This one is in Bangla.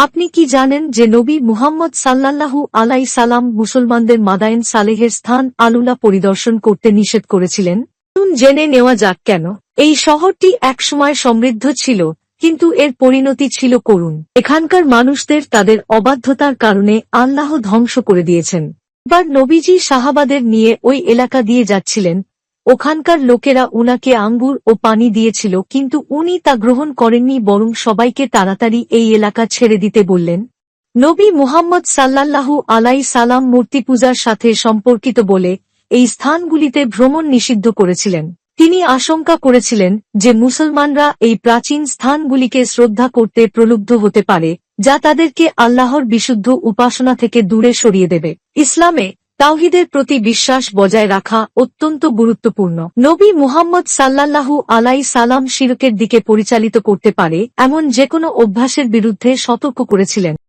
আপনি কি জানেন যে নবী মুহাম্মদ সাল্লাল্লাহু আলাই সালাম মুসলমানদের মাদায়েন সালেহের স্থান আলুলা পরিদর্শন করতে নিষেধ করেছিলেন? জেনে নেওয়া যাক কেন। এই শহরটি একসময় সমৃদ্ধ ছিল, কিন্তু এর পরিণতি ছিল করুণ। এখানকার মানুষদের তাদের অবাধ্যতার কারণে আল্লাহ ধ্বংস করে দিয়েছেন। এবার নবীজি সাহাবাদের নিয়ে ওই এলাকা দিয়ে যাচ্ছিলেন ওখানকার লোকেরা উনাকে আঙ্গুর ও পানি দিয়েছিল, কিন্তু উনি তা গ্রহণ করেননি বরং সবাইকে তাড়াতাড়ি এই এলাকা ছেড়ে দিতে বললেন। নবী মুহাম্মদ সাল্লাল্লাহু আলাই সালাম মূর্তি পূজার সাথে সম্পর্কিত বলে এই স্থানগুলিতে ভ্রমণ নিষিদ্ধ করেছিলেন। তিনি আশঙ্কা করেছিলেন যে মুসলমানরা এই প্রাচীন স্থানগুলিকে শ্রদ্ধা করতে প্রলুব্ধ হতে পারে, যা তাদেরকে আল্লাহর বিশুদ্ধ উপাসনা থেকে দূরে সরিয়ে দেবে। ইসলামে তাওহিদের প্রতি বিশ্বাস বজায় রাখা অত্যন্ত গুরুত্বপূর্ণ। নবী মুহাম্মদ সাল্লাল্লাহু আলাই সালাম শিরকের দিকে পরিচালিত করতে পারে, এমন যেকোনো অভ্যাসের বিরুদ্ধে সতর্ক করেছিলেন।